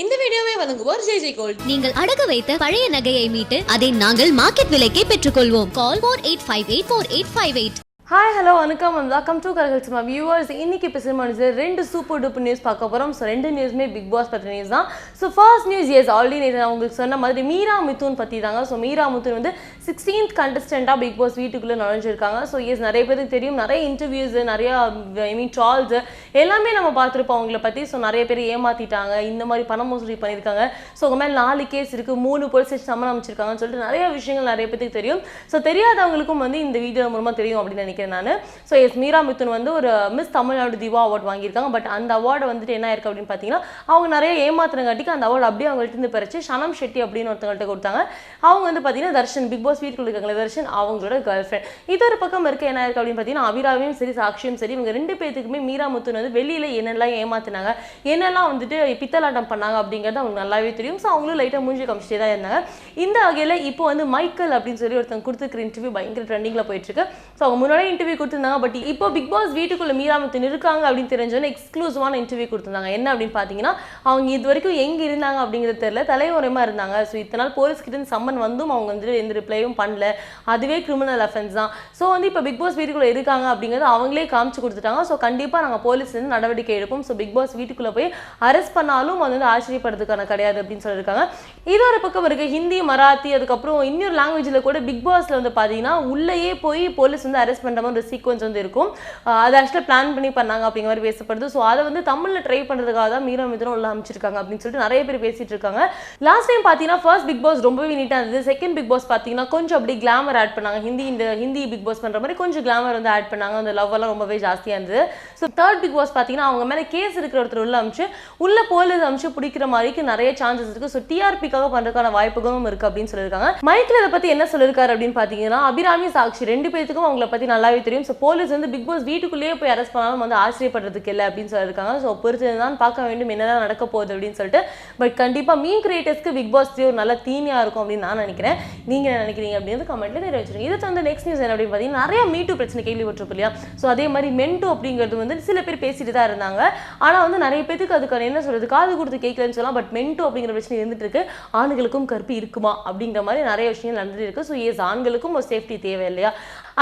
இந்த வீடியோவை வழங்குவோர் ஜெய் ஜெய் கோல்ட். நீங்கள் அடகு வைத்த பழைய நகையை மீட்டு அதை நாங்கள் மார்க்கெட் விலைக்கே பெற்றுக்கொள்வோம். Call four eight five eight four eight five eight hi hello வணக்கம் அண்ட் வெல்கம் டு கரகல் சும்மா வியூவர்ஸ் இன்னைக்கு பேசுகிற ரெண்டு சூப்பர் டூப்பர் நியூஸ் பார்க்க போகிறோம் ஸோ ரெண்டு நியூஸுமே பிக் பாஸ் பற்றி நியூஸ் தான். So first news as already நான் உங்களுக்கு சொன்ன மாதிரி மீரா மிதுன் பற்றி தாங்க ஸோ மீரா மிதுன் வந்து சிக்ஸ்டீன்த் கண்டஸ்டண்ட்டாக பிக் பாஸ் வீட்டுக்குள்ளே நுழைஞ்சிருக்காங்க. ஸோ எஸ் நிறைய பேருக்கு தெரியும். நிறைய இன்டர்வியூஸ் நிறைய ஐ மீன் ட்ரால்ஸு எல்லாமே நம்ம பார்த்துருப்போம் அவங்கள பற்றி ஸோ நிறைய பேர் ஏமாற்றிட்டாங்க இந்த மாதிரி பண மோசடி பண்ணியிருக்காங்க. ஸோ உங்கள் மேலே நாலு கேஸ் இருக்குது மூணு போலீஸ் ஸ்டேஷன் சம்மன் அமைச்சிருக்காங்கன்னு சொல்லிட்டு நிறைய விஷயங்கள் நிறைய பேருக்கு தெரியும். ஸோ தெரியாதவங்களுக்கும் வந்து இந்த வீடியோ மூலமாக தெரியும் அப்படின்னு நினைக்கிறேன் நான். ஸோ எஸ் மீரா மித்துன் வந்து ஒரு மிஸ் தமிழ்நாடு தீபா அவார்ட் வாங்கியிருக்காங்க. பட் அந்த அவார்டு வந்துட்டு என்ன ஆயிருக்கு அப்படின்னு பார்த்தீங்கன்னா அவங்க நிறைய ஏமாத்துறங்காட்டிக்கு அந்த அவார்டு அப்படியே அவங்கள்ட்ட இருந்து பிறச்சு ஷனம் ஷெட்டி அப்படின்னு ஒருத்தவங்கள்ட்ட கொடுத்தாங்க. அவங்க வந்து பார்த்தீங்கன்னா தர்ஷன் பிக் பாஸ் ஸ்வீட் இருக்காங்களே வெர்ஷன் அவங்களோட கேர்ள் ஃப்ரெண்ட் இது ஒரு பக்கம் இருக்க என்ன ஆயிருக்கு அப்படின்னு பார்த்தீங்கன்னா அபிராவையும் சரி சாட்சியும் சரி இவங்க ரெண்டு பேத்துக்குமே மீரா முத்துன் வந்து வெளியில் என்னெல்லாம் ஏமாத்தினாங்க என்னெல்லாம் வந்துட்டு பித்தலாட்டம் பண்ணாங்க அப்படிங்கிறது அவங்களுக்கு நல்லாவே தெரியும். ஸோ அவங்களும் லைட்டாக மூஞ்சி காமிச்சிட்டே தான் இருந்தாங்க. இந்த வகையில் இப்போ வந்து மைக்கேல் அப்படின்னு சொல்லி ஒருத்தங்க கொடுத்துருக்கிற இன்டர்வியூ பயங்கர ட்ரெண்டிங்கில் போயிட்டு இருக்கு ஸோ அவங்க முன்னாடி இன்டர்வியூ கொடுத்துருந்தாங்க பட் இப்போ பிக் பாஸ் வீட்டுக்குள்ள மீரா முத்துன் இருக்காங்க அப்படின்னு தெரிஞ்சோன்னு எக்ஸ்க்ளூசிவான இன்டர்வியூ கொடுத்துருந்தாங்க. என்ன அப்படின்னு பார்த்தீங்கன்னா அவங்க இது வரைக்கும் எங்கே இருந்தாங்க அப்படிங்கிறது தெரியல தலைமுறைமா இருந்தாங்க. ஸோ இத்தனை போலீஸ்கிட்ட போலீஸ் சம்மன் வந்தும் அவங்க வந்துட்டு எந்த ரிப்ளையும் பண்ணல. அதுவே கிரிமினல் அஃபென்ஸ் தான். ஸோ வந்து இப்போ பிக் பாஸ் வீட்டுக்குள்ள இருக்காங்க அப்படிங்கிறது அவங்களே காமிச்சு கொடுத்துட்டாங்க. ஸோ கண்டிப்பாக நாங்கள் போலீஸ்லேருந்து நடவடிக்கை எடுப்போம். ஸோ பிக் பாஸ் வீட்டுக்குள்ளே போய் அரெஸ்ட் பண்ணாலும் அது வந்து ஆச்சரியப்படுறதுக்கான கிடையாது அப்படின்னு சொல்லியிருக்காங்க. இது ஒரு பக்கம் இருக்க ஹிந்தி மராத்தி அதுக்கப்புறம் இன்னொரு லாங்குவேஜில் கூட பிக் பாஸில் வந்து பார்த்தீங்கன்னா உள்ளேயே போய் போலீஸ் வந்து அரெஸ்ட் பண்ணுற மாதிரி ஒரு சீக்வன்ஸ் வந்து இருக்கும். அது ஆக்சுவலாக பிளான் பண்ணி பண்ணாங்க அப்படிங்கிற மாதிரி பேசப்படுது. ஸோ அதை வந்து தமிழில் ட்ரை பண்ணுறதுக்காக தான் மீரா மிதனம் உள்ள அமைச்சிருக்காங்க அப்படின்னு சொல்லிட்டு நிறைய பேர் பேசிட்டு இருக்காங்க. லாஸ்ட் டைம் பார்த்தீங்கன்னா ஃபர்ஸ்ட் பிக் பாஸ் ரொம்பவே நீட்டாக இருந்தது. செகண்ட் பிக் பாஸ் பார்த்தீங்கன்னா கொஞ்சம் அப்படி கிளாமர் ஆட் பண்ணாங்க. ஹிந்தி இந்த ஹிந்தி பிக் பாஸ் பண்ணுற மாதிரி கொஞ்சம் கிளாமர் வந்து ஆட் பண்ணாங்க. அந்த லவ் எல்லாம் ரொம்பவே ஜாஸ்தியாக இருந்தது. ஸோ தேர்ட் பிக் பாஸ் பார்த்தீங்கன்னா அவங்க மேலே கேஸ் இருக்கிற ஒருத்தர் உள்ள அமைச்சு உள்ள போலீஸ் அமைச்சு பிடிக்கிற மாதிரிக்கு நிறைய சான்சஸ் இருக்கு. ஸோ டிஆர்பிக்காக பண்ணுறதுக்கான வாய்ப்புகளும் இருக்கு அப்படின்னு சொல்லியிருக்காங்க. மைக்கில் இதை பற்றி என்ன சொல்லியிருக்காரு அப்படின்னு பார்த்தீங்கன்னா அபிராமி சாக்ஷி ரெண்டு பேத்துக்கும் அவங்கள பற்றி நல்லாவே தெரியும். ஸோ போலீஸ் வந்து பிக் பாஸ் வீட்டுக்குள்ளேயே போய் அரெஸ்ட் பண்ணாலும் வந்து ஆச்சரியப்படுறதுக்கு இல்லை அப்படின்னு சொல்லியிருக்காங்க. ஸோ பொறுத்து தான் பார்க்க வேண்டும் என்னதான் நடக்க போகுது அப்படின்னு சொல்லிட்டு. பட் கண்டிப்பாக மீன் கிரியேட்டர்ஸ்க்கு பிக் பாஸ் ஒரு நல்ல தீமையாக இருக்கும் அப்படின்னு நான் நினைக்கிறேன். நீங்கள் என்ன நினைக்கிறீங்க அப்படின்னு கமெண்ட்ல தெரிவிச்சிருங்க இதை வந்து நெக்ஸ்ட் நியூஸ் என்ன அப்படின்னு பார்த்தீங்கன்னா நிறைய மீட்டு பிரச்சனை கேள்விப்பட்டிருப்போம் இல்லையா? ஸோ அதே மாதிரி மென்டோ அப்படிங்கிறது வந்து சில பேர் பேசிட்டு தான் இருந்தாங்க. ஆனால் வந்து நிறைய பேருக்கு அதுக்கான என்ன சொல்றது காது கொடுத்து கேட்கலன்னு சொல்லலாம். பட் மென்டோ அப்படிங்கிற பிரச்சனை இருந்துட்டு இருக்கு. ஆண்களுக்கும் கற்பு இருக்குமா அப்படிங்கிற மாதிரி நிறைய விஷயங்கள் நடந்துட்டு இருக்கு. ஸோ எஸ் ஆண்களுக்கும் ஒரு சேஃப்டி தேவை இல்லையா?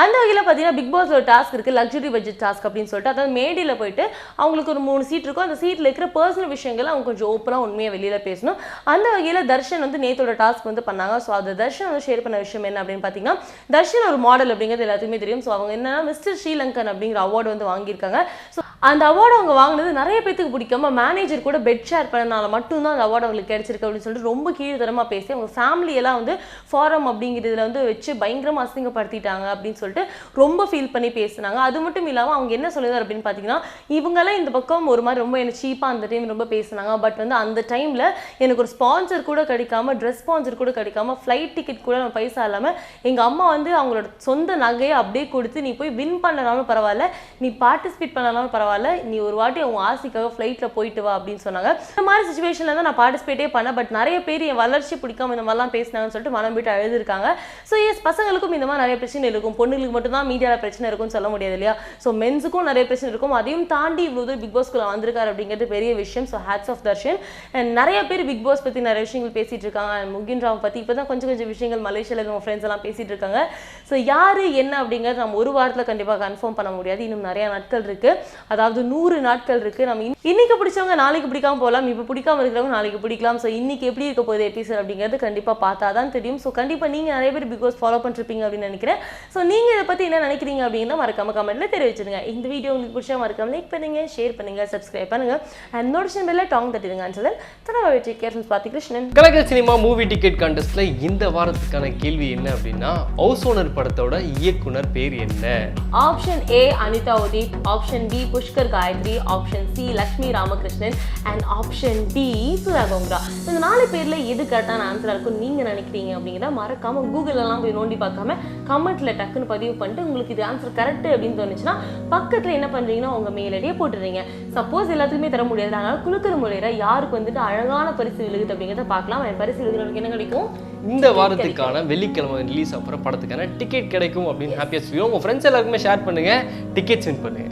அந்த வகையில் பார்த்தீங்கன்னா பிக் பாஸ் ஒரு டாஸ்க் இருக்குது லக்ஸுரி பட்ஜெட் டாஸ்க் அப்படின்னு சொல்லிட்டு. அதாவது மேடையில் போயிட்டு அவங்களுக்கு ஒரு மூணு சீட் இருக்கும். அந்த சீட்டில் இருக்கிற பர்சனல் விஷயங்களை அவங்க கொஞ்சம் ஓப்பனாக உண்மையாக வெளியில் பேசணும். அந்த வகையில் தர்ஷன் வந்து நேத்தோட டாஸ்க் வந்து பண்ணாங்க. ஸோ அது தர்ஷன் வந்து ஷேர் பண்ண விஷயம் என்ன அப்படின்னு பார்த்தீங்கன்னா தர்ஷன் ஒரு மாடல் அப்படிங்கிறது எல்லாத்துக்குமே தெரியும். ஸோ அவங்க என்னன்னா மிஸ்டர் ஸ்ரீலங்கன் அப்படிங்கிற அவார்டு வந்து வாங்கியிருக்காங்க. ஸோ அந்த அவார்டு அவங்க வாங்கினது நிறைய பேத்துக்கு பிடிக்காம. மேனேஜர் கூட பெட் ஷேர் பண்ணனால மட்டும்தான் அந்த அவார்டு அவங்களுக்கு கிடைச்சிருக்கு அப்படின்னு சொல்லிட்டு ரொம்ப கீழ்த்தரமாக பேசி அவங்க ஃபேமிலியெல்லாம் வந்து ஃபாரம் அப்படிங்கிறதுல வந்து வச்சு பயங்கரமாக அசிங்கப்படுத்திட்டாங்க அப்படின்னு சொல்லிட்டு ரொம்ப ஃபீல் பண்ணி பேசுனாங்க. அது மட்டும் இல்லாமல் அவங்க என்ன சொல்லுவார் அப்படின்னு பார்த்தீங்கன்னா இவங்கெல்லாம் இந்த பக்கம் ஒரு மாதிரி ரொம்ப என்ன சீப்பாக அந்த டைம் ரொம்ப பேசுனாங்க. பட் வந்து அந்த டைமில் எனக்கு ஒரு ஸ்பான்சர் கூட கிடைக்காம ட்ரெஸ் ஸ்பான்சர் கூட கிடைக்காம ஃப்ளைட் டிக்கெட் கூட நம்ம பைசா இல்லாமல் எங்கள் அம்மா வந்து அவங்களோட சொந்த நகையை அப்படியே கொடுத்து நீ போய் வின் பண்ணனாலும் பரவாயில்ல நீ பார்ட்டிசிபேட் பண்ணலாம்னு பரவாயில்ல நீ ஒரு வாட்டி உன் ஆசைக்காக ஃப்ளைட்டில் போயிட்டு வா அப்படின்னு சொன்னாங்க. இந்த மாதிரி சுச்சுவேஷனில் தான் நான் பார்ட்டிசிபேட்டே பண்ணேன். பட் நிறைய பேர் என் வளர்ச்சி பிடிக்காம இந்த மாதிரிலாம் பேசினாங்கன்னு சொல்லிட்டு மனம் விட்டு அழுதுருக்காங்க. ஸோ எஸ் பசங்களுக்கும் இந்த மாதிரி நிறைய பிரச்சனை இருக்கும். பொண்ணுங்களுக்கு மட்டும்தான் மீடியாவில் பிரச்சனை இருக்கும்னு சொல்ல முடியாது இல்லையா? ஸோ மென்ஸுக்கும் நிறைய பிரச்சனை இருக்கும். அதையும் தாண்டி இவ்வளோ தூரம் பிக் பாஸ்க்குள்ள வந்திருக்காரு அப்படிங்கிறது பெரிய விஷயம். So hats off Darshan and நிறைய பேர் பிக் பாஸ் பற்றி நிறைய விஷயங்கள் பேசிட்டு இருக்காங்க. முகின் ராவ் பற்றி இப்போ தான் கொஞ்சம் கொஞ்சம் விஷயங்கள் மலேசியாவில் நம்ம ஃப்ரெண்ட்ஸ் எல்லாம் பேசிட்டு இருக்காங்க. ஸோ யார் என்ன அப்படிங்கிறது நம்ம ஒரு வாரத்தில் கண்டிப்பாக கன்ஃபார்ம் பண்ண முடியாது. இன்னும் நிறைய நாட்கள் இருக்கு. அதாவது நூறு நாட்கள் இருக்கு. நம்ம இன்னி- இன்னைக்கு பிடிச்சவங்க நாளைக்கு பிடிக்காம போகலாம். இப்போ பிடிக்காம இருக்கிறவங்க நாளைக்கு பிடிக்கலாம். ஸோ இன்னைக்கு எப்படி இருக்க போகுது எபிசோட் அப்படிங்கிறது கண்டிப்பாக பார்த்தா தான் தெரியும். ஸோ கண்டிப்பாக நீங்கள் நிறைய பேர் பிக் பாஸ் ஃபாலோ பண்ணிருப்பீங்க அப்படின்னு நினைக்கிறேன். ஸோ நீங்கள் இதை பற்றி என்ன நினைக்கிறீங்க அப்படின்னா மறக்காம கமெண்ட்ல தெரிவிச்சிருங்க இந்த வீடியோ உங்களுக்கு பிடிச்சா மறக்காம லைக் பண்ணுங்க ஷேர் பண்ணுங்க சப்ஸ்கிரைப் பண்ணுங்க. அண்ட் நோட்டிஷன் பெல்ல டாங் தட்டிடுங்க. சொல்லி தடவை வெற்றி பார்த்தி கிருஷ்ணன். கலக்கல் சினிமா மூவி டிக்கெட் கான்டெஸ்ட்ல இந்த வாரத்துக்கான கேள்வி என்ன அப்படின்னா ஹவுஸ் ஓனர் படத்தோட இயக்குனர் பேர் என்ன? Option A Anitha Udhith option B Pushkar Gayathri option C Lakshmi Ramakrishnan and option D Sudha Kongara இந்த நாலு பேர்ல எது கரெக்டான ஆன்சரா இருக்கும் நீங்க நினைக்கிறீங்க அப்படிங்கிறத மறக்காம கூகுள் எல்லாம் போய் நோண்டி பார்க்காம கமெண்ட்ல டக்குன்னு பதிவு பண்ணிட்டு உங்களுக்கு இது ஆன்சர் கரெக்ட் அப்படின்னு தோணுச்சுன்னா பக்கத்துல என்ன பண்றீங்கன்னா உங்க மெயில் ஐடியை போட்டுறீங்க சப்போஸ் எல்லாத்துக்குமே தர முடியாது. அதனால குழுக்கிற முறையில யாருக்கு வந்துட்டு அழகான பரிசு விழுகுது அப்படிங்கிறத பார்க்கலாம். அந்த பரிசு விழுகிறவங்களுக்கு என்ன கிடைக்கும்? இந்த வாரத்துக்கான வெள்ளிக்கிழமை ரிலீஸ் அப்புறம் படத்துக்கான டிக்கெட் கிடைக்கும் அப்படின்னு ஹாப்பியாக சொல்லுவோம் உங்கள் ஃப்ரெண்ட்ஸ் எல்லாருக்குமே ஷேர் பண்ணுங்க. டிக்கெட்ஸ் வின் பண்ணுங்க.